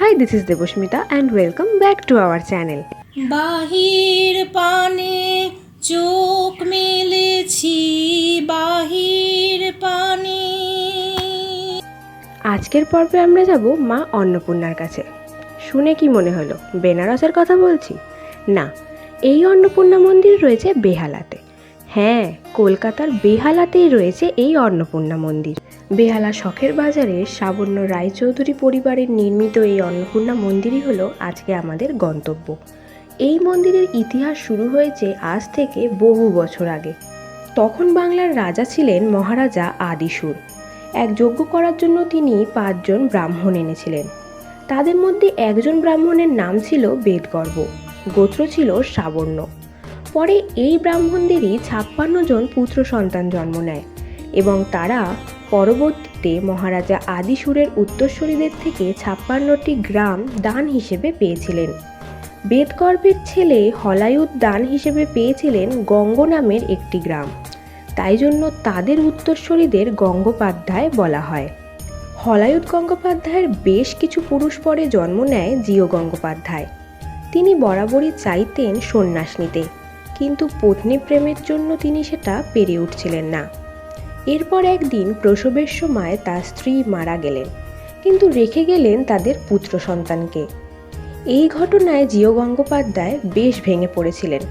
Hi, this is Debasmita and welcome back to our channel বাহির পানে চোখ মেলেছি বাহির পানে। আজকের পর্বে আমরা যাব মা অন্নপূর্ণার কাছে। শুনে কি মনে হলো? বেনারসের কথা বলছি? না এই অন্নপূর্ণা মন্দির রয়েছে বেহালাতে। হ্যাঁ কলকাতার বেহালাতেই রয়েছে এই অন্নপূর্ণা মন্দির। বেহালা শখের বাজারে সাবর্ণ রায়চৌধুরী পরিবারের নির্মিত এই অন্নপূর্ণা মন্দিরই হলো আজকে আমাদের গন্তব্য। এই মন্দিরের ইতিহাস শুরু হয়েছে আজ থেকে বহু বছর আগে। তখন বাংলার রাজা ছিলেন মহারাজা আদিসুর। এক যজ্ঞ করার জন্য তিনি পাঁচজন ব্রাহ্মণ এনেছিলেন। তাদের মধ্যে একজন ব্রাহ্মণের নাম ছিল বেদগর্ভ গোত্র ছিল সাবর্ণ। পরে এই ব্রাহ্মণদেরই ছাপ্পান্ন জন পুত্র সন্তান জন্ম নেয় এবং তারা পরবর্তীতে মহারাজা আদিসুরের উত্তরসূরিদের থেকে ছাপ্পান্নটি গ্রাম দান হিসেবে পেয়েছিলেন। বেদগর্ভের ছেলে হলায়ুদ দান হিসেবে পেয়েছিলেন গঙ্গ নামের একটি গ্রাম। তাই জন্য তাদের উত্তরসূরিদের গঙ্গোপাধ্যায় বলা হয়। হলায়ুদ গঙ্গোপাধ্যায়ের বেশ কিছু পুরুষ পরে জন্ম নেয় জিও গঙ্গোপাধ্যায়। তিনি বরাবরই চাইতেন সন্ন্যাস নিতে। কিন্তু পত্নী প্রেমের জন্য তিনি সেটা পেরে উঠছিলেন না। এরপর একদিন প্রসবের সময় তার স্ত্রী মারা গেলেন, কিন্তু রেখে গেলেন তাদের পুত্র সন্তানকে। এই ঘটনায় জিও গঙ্গোপাধ্যায় বেশ ভেঙে পড়েছিলেন।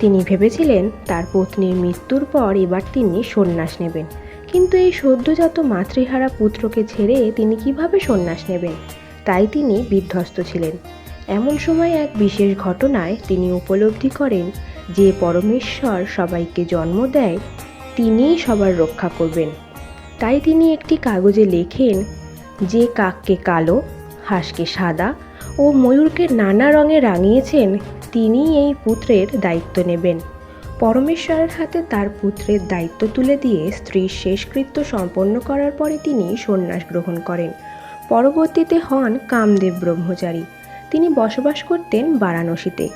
তিনি ভেবেছিলেন তার পত্নীর মৃত্যুর পর এবার তিনি সন্ন্যাস নেবেন, কিন্তু এই সদ্যজাত মাতৃহারা পুত্রকে ছেড়ে তিনি কীভাবে সন্ন্যাস নেবেন? তাই তিনি বিধ্বস্ত ছিলেন। এমন সময় এক বিশেষ ঘটনায় তিনি উপলব্ধি করেন যে পরমেশ্বর সবাইকে জন্ম দেয়, তিনিই সবার রক্ষা করবেন। তাই তিনি একটি কাগজে লেখেন, যে কাককে কালো, হাঁসকে সাদা ও ময়ূরকে নানা রঙে রাঙিয়েছেন তিনি এই পুত্রের দায়িত্ব নেবেন। পরমেশ্বরের হাতে তার পুত্রের দায়িত্ব তুলে দিয়ে স্ত্রীর শেষকৃত্য সম্পন্ন করার পরে তিনি সন্ন্যাস গ্রহণ করেন। পরবর্তীতে হন কামদেব ব্রহ্মচারী। তিনি বসবাস করতেন বারাণসীতে।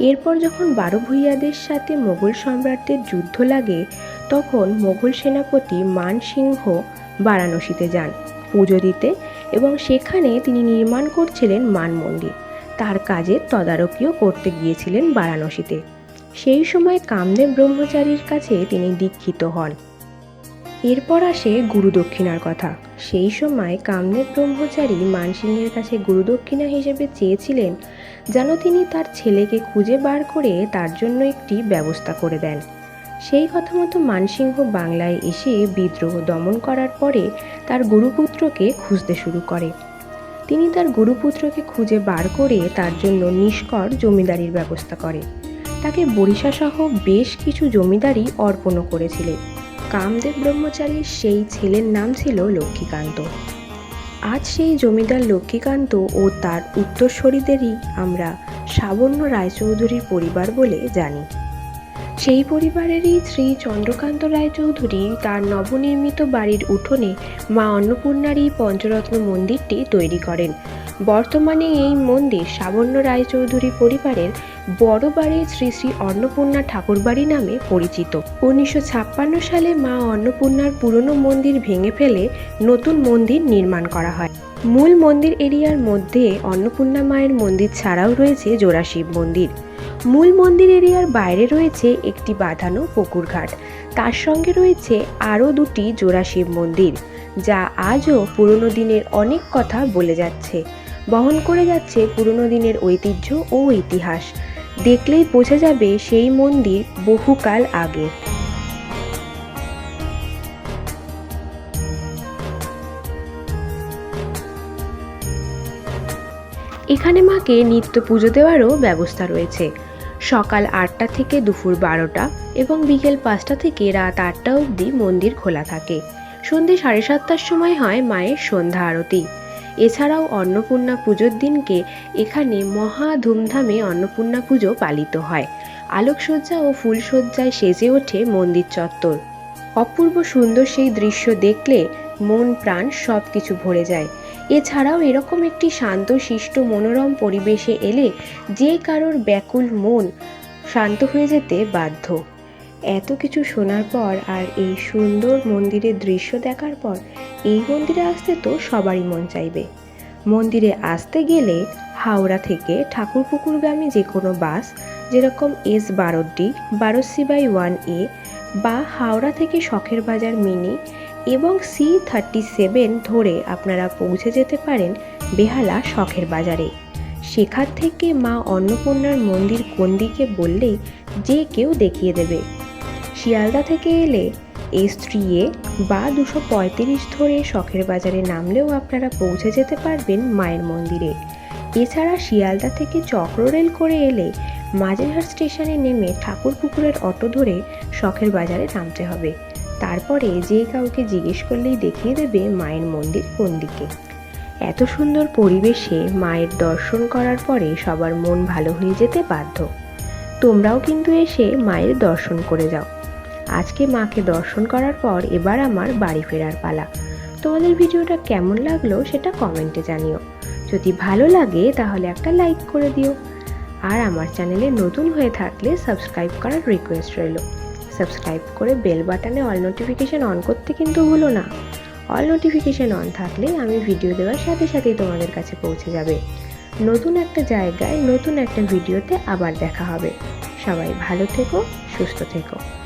এরপর যখন বারো ভূঁইয়াদের সাথে মোগল সম্রাটদের যুদ্ধ লাগে, তখন মোগল সেনাপতি মান সিংহ বারাণসীতে যান পুজো দিতে এবং সেখানে তিনি নির্মাণ করছিলেন মান মন্দির। তার কাজের তদারকিও করতে গিয়েছিলেন বারাণসীতে। সেই সময় কামদেব ব্রহ্মচারীর কাছে তিনি দীক্ষিত হন। এরপর আসে গুরুদক্ষিণার কথা। সেই সময় কামদেব ব্রহ্মচারী মানসিংহের কাছে গুরুদক্ষিণা হিসেবে চেয়েছিলেন যেন তিনি তার ছেলেকে খুঁজে বার করে তার জন্য একটি ব্যবস্থা করে দেন। সেই কথা মতো মানসিংহ বাংলায় এসে বিদ্রোহ দমন করার পরে তার গুরুপুত্রকে খুঁজতে শুরু করে। তিনি তার গুরুপুত্রকে খুঁজে বার করে তার জন্য নিষ্কর জমিদারির ব্যবস্থা করে। তাকে বরিশাসহ বেশ কিছু জমিদারি অর্পণও করেছিলেন। কামদেব ব্রহ্মচারীর সেই ছেলের নাম ছিল লক্ষ্মীকান্ত। আজ সেই জমিদার লক্ষ্মীকান্ত ও তার উত্তরসূরিদেরই আমরা সাবর্ণ রায়চৌধুরীর পরিবার বলে জানি। সেই পরিবারেরই শ্রী চন্দ্রকান্ত রায়চৌধুরী তার নবনির্মিত বাড়ির উঠোনে মা অন্নপূর্ণার এই পঞ্চরত্ন মন্দিরটি তৈরি করেন। বর্তমানে এই মন্দির সাবর্ণ রায়চৌধুরী পরিবারের বড় বাড়ির শ্রী শ্রী অন্নপূর্ণা ঠাকুরবাড়ি নামে পরিচিত। উনিশশো ছাপ্পান্ন সালে মা অন্নপূর্ণার পুরনো মন্দির ভেঙে ফেলে নতুন মন্দির নির্মাণ করা হয়। মূল মন্দির এরিয়ার মধ্যে অন্নপূর্ণা মায়ের মন্দির ছাড়াও রয়েছে জোড়া শিব মন্দির। মূল মন্দির এরিয়ার বাইরে রয়েছে একটি বাঁধানো পুকুরঘাট। তার সঙ্গে রয়েছে আরও দুটি জোড়া শিব মন্দির, যা আজও পুরনো দিনের অনেক কথা বলে যাচ্ছে। বহন করে যাচ্ছে পুরনো দিনের ঐতিহ্য ও ইতিহাস। দেখলেই বোঝা যাবে সেই মন্দির বহুকাল আগে। এখানে মাকে নিত্য পুজো দেওয়ারও ব্যবস্থা রয়েছে। সকাল আটটা থেকে দুপুর বারোটা এবং বিকেল পাঁচটা থেকে রাত আটটা অবধি মন্দির খোলা থাকে। সন্ধে সাড়ে সাতটার সময় হয় মায়ের সন্ধ্যা আরতি। এছাড়াও অন্নপূর্ণা পুজোর দিনকে এখানে মহা ধুমধামে অন্নপূর্ণা পুজো পালিত হয়। আলোকসজ্জা ও ফুলসজ্জায় সেজে ওঠে মন্দির চত্বর। অপূর্ব সুন্দর সেই দৃশ্য দেখলে মন, প্রাণ সব কিছু ভরে যায়। এছাড়াও এরকম একটি শান্ত, শিষ্ট, মনোরম পরিবেশে এলে যে কারোর ব্যাকুল মন শান্ত হয়ে যেতে বাধ্য। এত কিছু শোনার পর আর এই সুন্দর মন্দিরের দৃশ্য দেখার পর এই মন্দিরে আসতে তো সবারই মন চাইবে। মন্দিরে আসতে গেলে হাওড়া থেকে ঠাকুরপুকুরগামী যে কোনো বাস, যেরকম এস বারো ডি বারো সি বাই ওয়ান এ বা হাওড়া থেকে শখের বাজার মিনি এবং সি থার্টি সেভেন ধরে আপনারা পৌঁছে যেতে পারেন বেহালা শখের বাজারে। সেখান থেকে মা অন্নপূর্ণার মন্দির কোন দিকে বললেই যে কেউ দেখিয়ে দেবে। শিয়ালদা থেকে এলে এস এ বা দুশো পঁয়ত্রিশ ধরে শখের বাজারে নামলেও আপনারা পৌঁছে যেতে পারবেন মায়ের মন্দিরে। এছাড়া শিয়ালদা থেকে চক্র রেল করে এলে মাঝেরহাট স্টেশনে নেমে ঠাকুরপুকুরের অটো ধরে শখের বাজারে নামতে হবে। তারপরে যে কাউকে জিজ্ঞেস করলেই দেখিয়ে দেবে মায়ের মন্দির কোন দিকে। এত সুন্দর পরিবেশে মায়ের দর্শন করার পরে সবার মন ভালো হয়ে যেতে বাধ্য। তোমরাও কিন্তু এসে মায়ের দর্শন করে যাও। আজকে মাকে দর্শন করার পর এবার আমার বাড়ি ফেরার পালা। তোমাদের ভিডিওটা কেমন লাগল সেটা কমেন্টে জানিও। যদি ভালো লাগে তাহলে একটা লাইক করে দিও। আর আমার চ্যানেলে নতুন হয়ে থাকলে সাবস্ক্রাইব করার রিকোয়েস্ট রইল। সাবস্ক্রাইব করে বেল বাটনে অল নোটিফিকেশান অন করতে কিন্তু ভুলো না। অল নোটিফিকেশান অন থাকলে আমি ভিডিও দেওয়ার সাথে সাথেই তোমাদের কাছে পৌঁছে যাবে। নতুন একটা জায়গায় নতুন একটা ভিডিওতে আবার দেখা হবে। সবাই ভালো থেকো, সুস্থ থেকো।